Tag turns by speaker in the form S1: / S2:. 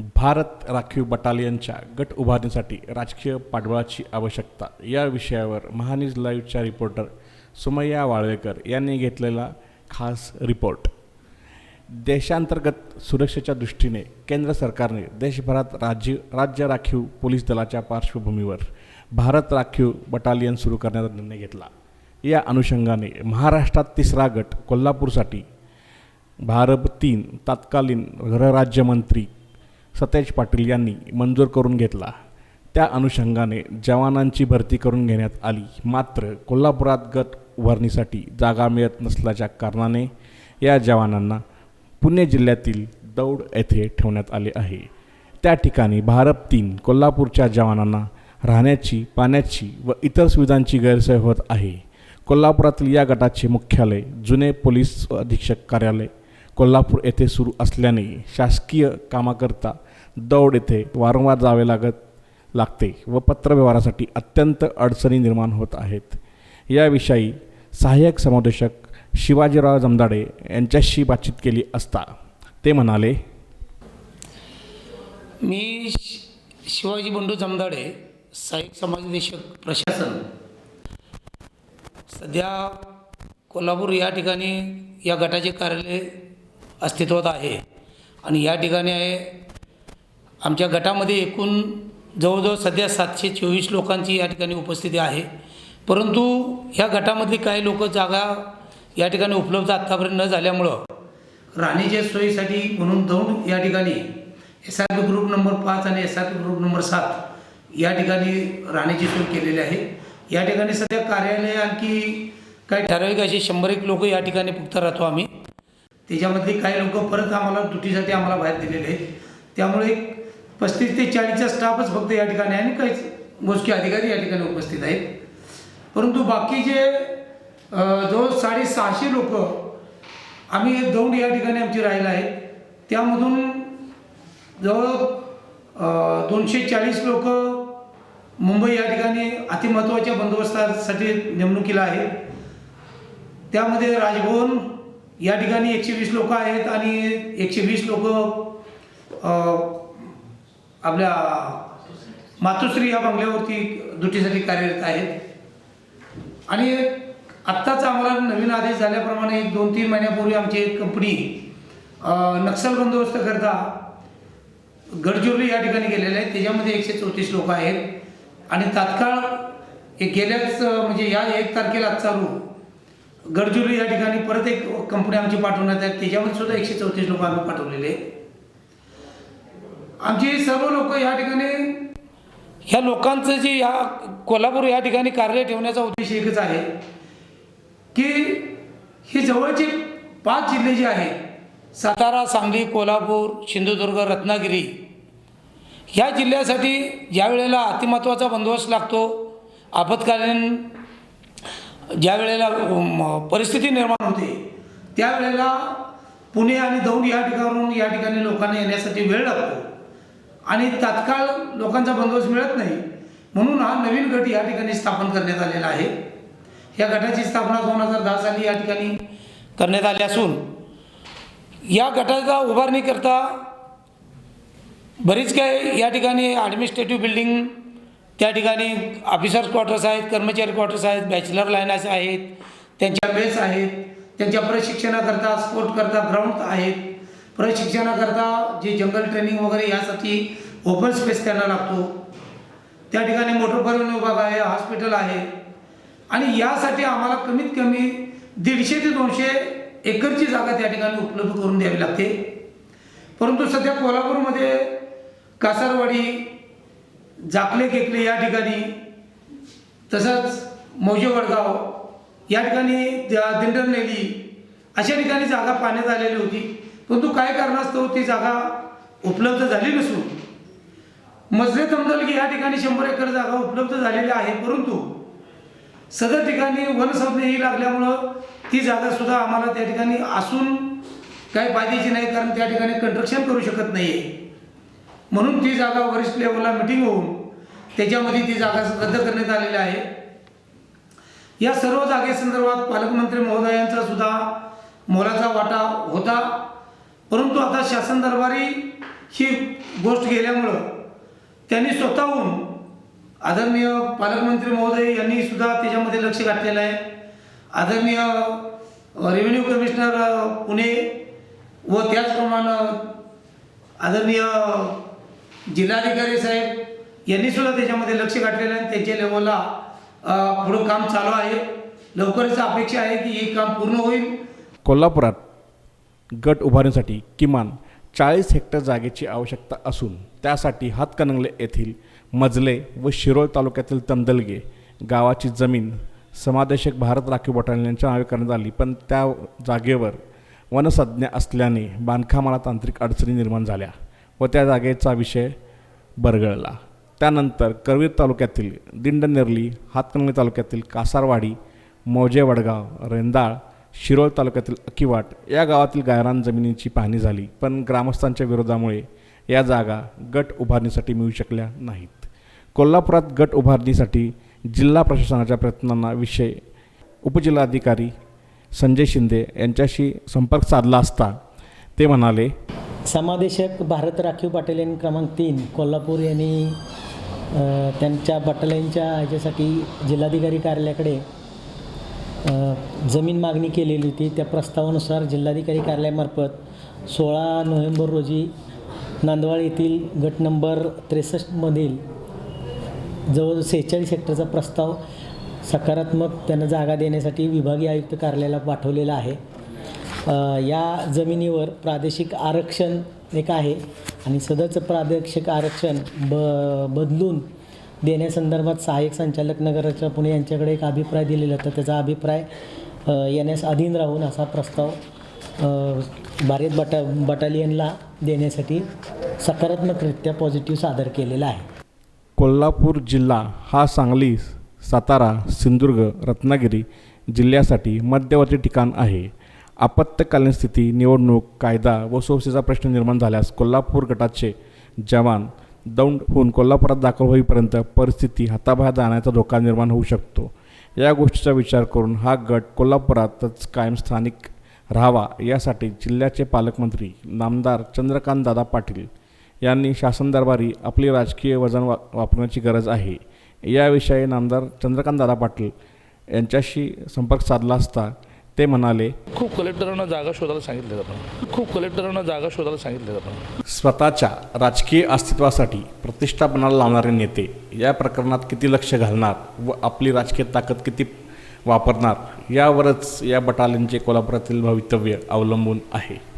S1: भारत राखीव बटालियनच्या गट उभारणीसाठी राजकीय पाठबळाची आवश्यकता. या विषयावर महानिज लाईव्हच्या रिपोर्टर सुमय्या वाळवेकर यांनी घेतलेला खास रिपोर्ट. देशांतर्गत सुरक्षेच्या दृष्टीने केंद्र सरकारने देशभरात राज्य राज्य राखीव पोलीस दलाच्या पार्श्वभूमीवर भारत राखीव बटालियन सुरू करण्याचा निर्णय घेतला. या अनुषंगाने महाराष्ट्रात तिसरा गट कोल्हापूरसाठी. भारत तीन तत्कालीन गृहराज्यमंत्री सतेज पाटील यांनी मंजूर करून घेतला. त्या अनुषंगाने जवानांची भरती करून घेण्यात आली. मात्र कोल्हापुरात गट उभारणीसाठी जागा मिळत नसल्याच्या कारणाने या जवानांना पुणे जिल्ह्यातील दौड येथे ठेवण्यात आले आहे. त्या ठिकाणी भारत तीन कोल्हापूरच्या जवानांना राहण्याची पाण्याची व इतर सुविधांची गैरसोय होत आहे. कोल्हापुरातील या गटाचे मुख्यालय जुने पोलीस अधीक्षक कार्यालय कोल्हापूर येथे सुरू असल्याने शासकीय कामाकरता दौड येथे वारंवार जावे लागत लागते व पत्रव्यवहारासाठी अत्यंत अडचणी निर्माण होत आहेत. याविषयी सहाय्यक समुदेशक शिवाजीराव जमदाडे यांच्याशी बातचीत केली असता ते म्हणाले
S2: मी शि- शिवाजी बंडू जमदाडे सहाय्यक समाजदेशक प्रशासन. सध्या कोल्हापूर या ठिकाणी या गटाचे कार्यालय अस्तित्वात आहे. आणि या ठिकाणी आहे आमच्या गटामध्ये एकूण जवळजवळ सध्या सातशे चोवीस लोकांची या ठिकाणी उपस्थिती आहे. परंतु ह्या गटामधली काही लोक जागा या ठिकाणी उपलब्ध आत्तापर्यंत न झाल्यामुळं राणीच्या सोयीसाठी म्हणून दोन या ठिकाणी S R P group number पाच आणि S R P group number सात या ठिकाणी राहण्याची सोय केलेली आहे. या ठिकाणी सध्या कार्यालय आणखी काही ठराविक असे शंभर एक लोक या ठिकाणी फक्त राहतो आम्ही. त्याच्यामधले काही लोक परत आम्हाला ड्युटीसाठी आम्हाला बाहेर दिलेले आहेत. त्यामुळे एक पस्तीस ते चाळीसचा स्टाफच फक्त या ठिकाणी आहे आणि काहीच मोजके अधिकारी या ठिकाणी उपस्थित आहेत. परंतु बाकीचे जे जवळ साडेसहाशे लोक आम्ही दौंड या ठिकाणी आमची राहिला आहेत त्यामधून जवळ दोनशे चाळीस लोक मुंबई या ठिकाणी अतिमहत्त्वाच्या बंदोबस्तासाठी नेमणुकीला आहे त्यामध्ये राजभवन या ठिकाणी एकशे वीस लोक आहेत आणि एकशे वीस लोक आपल्या मातोश्री या बंगल्यावरती ड्युटीसाठी कार्यरत आहेत. आणि आत्ताच आम्हाला नवीन आदेश झाल्याप्रमाणे एक दोन तीन महिन्यापूर्वी आमची एक कंपनी नक्षल बंदोबस्त करता गडचिरोली या ठिकाणी गेलेले आहेत. त्याच्यामध्ये एकशे चौतीस लोक आहेत. आणि तात्काळ एक गेल्याच म्हणजे या एक तारखेला चालू गडचिरोली या ठिकाणी परत एक कंपनी आमची पाठवण्यात आहे. त्याच्यावर सुद्धा एकशे चौतीस लोक आम्ही पाठवलेले आहेत. आमची सर्व लोक या ठिकाणी ह्या लोकांचं जे या कोल्हापूर या ठिकाणी कार्य ठेवण्याचा उद्देश एकच आहे की ही जवळचे पाच जिल्हे जे आहेत सातारा सांगली कोल्हापूर सिंधुदुर्ग रत्नागिरी ह्या जिल्ह्यासाठी ज्या वेळेला अतिमहत्त्वाचा बंदोबस्त लागतो आपत्कालीन ज्या वेळेला परिस्थिती निर्माण होते त्यावेळेला पुणे आणि दौंड या ठिकाणावरून या ठिकाणी लोकांना येण्यासाठी वेळ लागतो. आणि तात्काळ लोकांचा बंदोबस्त मिळत नाही. म्हणून हा नवीन गट या ठिकाणी स्थापन करण्यात आलेला आहे. या गटाची स्थापना दोन हजार दहा साली या ठिकाणी करण्यात आली असून या गटाचा उभारणीकरता बरीच काही या ठिकाणी ॲडमिनिस्ट्रेटिव्ह बिल्डिंग त्या ठिकाणी ऑफिसर्स क्वार्टर्स आहेत कर्मचारी क्वार्टर्स आहेत बॅचलर लायनर्स आहेत त्यांच्या बेस आहेत त्यांच्या प्रशिक्षणाकरता स्पोर्टकरता ग्राउंड आहेत. प्रशिक्षणाकरता जे जंगल ट्रेनिंग वगैरे यासाठी ओपन स्पेस त्यांना लागतो. त्या ठिकाणी मोटर परिवहन विभाग आहे हॉस्पिटल आहे. आणि यासाठी आम्हाला कमीत कमी दीडशे ते दोनशे एकरची जागा त्या ठिकाणी उपलब्ध करून द्यावी लागते. परंतु सध्या कोल्हापूरमध्ये कासारवाडी जाकले केकले या ठिकाणी. तसंच मौजे वडगाव या ठिकाणी दिंडरनेली अशा ठिकाणी जागा पाण्यात आलेली होती. परंतु काय कारणास्तव ती जागा उपलब्ध झाली नसून? मजले तमदलगी या ठिकाणी शंभर एकर जागा उपलब्ध झालेली आहे परंतु सदर ठिकाणी वनसंज्ञाही लागल्यामुळं ती जागा सुद्धा आम्हाला त्या ठिकाणी असून काही फायद्याची नाही कारण त्या ठिकाणी कंस्ट्रक्शन करू शकत नाही आहे म्हणून ती जागा वरिष्ठ लेवलला मिटिंग होऊन त्याच्यामध्ये ती जागा रद्द करण्यात आलेली आहे. या सर्व जागेसंदर्भात पालकमंत्री महोदयांचा सुद्धा मोलाचा वाटा होता. परंतु आता शासन दरबारी ही गोष्ट गेल्यामुळं त्यांनी स्वतःहून आदरणीय पालकमंत्री महोदय यांनी सुद्धा त्याच्यामध्ये लक्ष घातलेलं आहे. आदरणीय रेव्हेन्यू कमिशनर पुणे व त्याचप्रमाणे आदरणीय जिल्हाधिकारी साहेब यांनी सुद्धा त्याच्यामध्ये लक्ष घातलेलं आहे त्याच्या लेवलला पुढं काम चालू आहे. लवकरच अपेक्षा आहे की हे काम पूर्ण होईल.
S1: कोल्हापुरात गट उभारण्यासाठी किमान चाळीस हेक्टर जागेची आवश्यकता असून त्यासाठी हातकणंगले येथील मजले व शिरोळ तालुक्यातील तंदलगे गावाची जमीन समादेशक भारत राखीव बटालियनच्या नावे करण्यात आली. पण त्या जागेवर वनसंज्ञा असल्याने बांधकामाला तांत्रिक अडचणी निर्माण झाल्या. व त्या जागेचा विषय बरगळला. त्यानंतर करवीर तालुक्यातील दिंडनेरली हातकणंगले तालुक्यातील कासारवाडी मौजे वडगाव रेंदाळ शिरोळ तालुक्यातील अकिवाट या गावातील गायरान जमिनीची पाहणी झाली. पण ग्रामस्थांच्या विरोधामुळे या जागा गट उभारणीसाठी मिळू शकल्या नाहीत. कोल्हापुरात गट उभारणीसाठी जिल्हा प्रशासनाच्या प्रयत्नांना विषय उपजिल्हाधिकारी संजय शिंदे यांच्याशी संपर्क साधला असता ते म्हणाले
S3: समादेशक भारत राखीव बटालियन क्रमांक तीन कोल्हापूर यांनी त्यांच्या बटालियनच्या ह्याच्यासाठी जिल्हाधिकारी कार्यालयाकडे जमीन मागणी केलेली होती. त्या प्रस्तावानुसार जिल्हाधिकारी कार्यालयामार्फत सोळा नोव्हेंबर रोजी नांदवाड येथील गट नंबर त्रेसष्टमधील जवळ सेहेचाळीस हेक्टरचा प्रस्ताव सकारात्मक त्यांना जागा देण्यासाठी विभागीय आयुक्त कार्यालयाला पाठवलेला आहे. या जमिनीवर प्रादेशिक आरक्षण एक आहे आणि सदरचं प्रादेशिक आरक्षण ब बदलून देण्यासंदर्भात सहाय्यक संचालक नगराच्या पुणे यांच्याकडे एक अभिप्राय दिलेला होता त्याचा अभिप्राय येण्यास अधीन राहून असा प्रस्ताव भारत बटा बटालियनला देण्यासाठी सकारात्मकरित्या पॉझिटिव्ह सादर केलेला आहे.
S1: कोल्हापूर जिल्हा हा सांगली सातारा सिंधुदुर्ग रत्नागिरी जिल्ह्यासाठी मध्यवर्ती ठिकाण आहे. आपत्कालीन स्थिती निवडणूक कायदा व सुरक्षेचा प्रश्न निर्माण झाल्यास कोल्हापूर गटाचे जवान दौंड होऊन कोल्हापुरात दाखल होईपर्यंत परिस्थिती हाताबाहेर जाण्याचा धोका निर्माण होऊ शकतो. या गोष्टीचा विचार करून हा गट कोल्हापुरातच कायम स्थानिक राहावा यासाठी जिल्ह्याचे पालकमंत्री नामदार चंद्रकांत दादा पाटील यांनी शासन दरबारी आपली राजकीय वजन वा वापरण्याची गरज आहे. याविषयी नामदार चंद्रकांतदादा पाटील यांच्याशी संपर्क साधला असता ते म्हणाले
S4: खूप कलेक्टरांना जागा शोधायला सांगितले आपण. खूप कलेक्टरांना जागा शोधायला सांगितले आपण.
S1: स्वतःच्या राजकीय अस्तित्वासाठी प्रतिष्ठापनाला लावणारे नेते या प्रकरणात किती लक्ष घालणार व आपली राजकीय ताकद किती वापरणार यावरच या बटालियनचे कोल्हापुरातील भवितव्य अवलंबून आहे.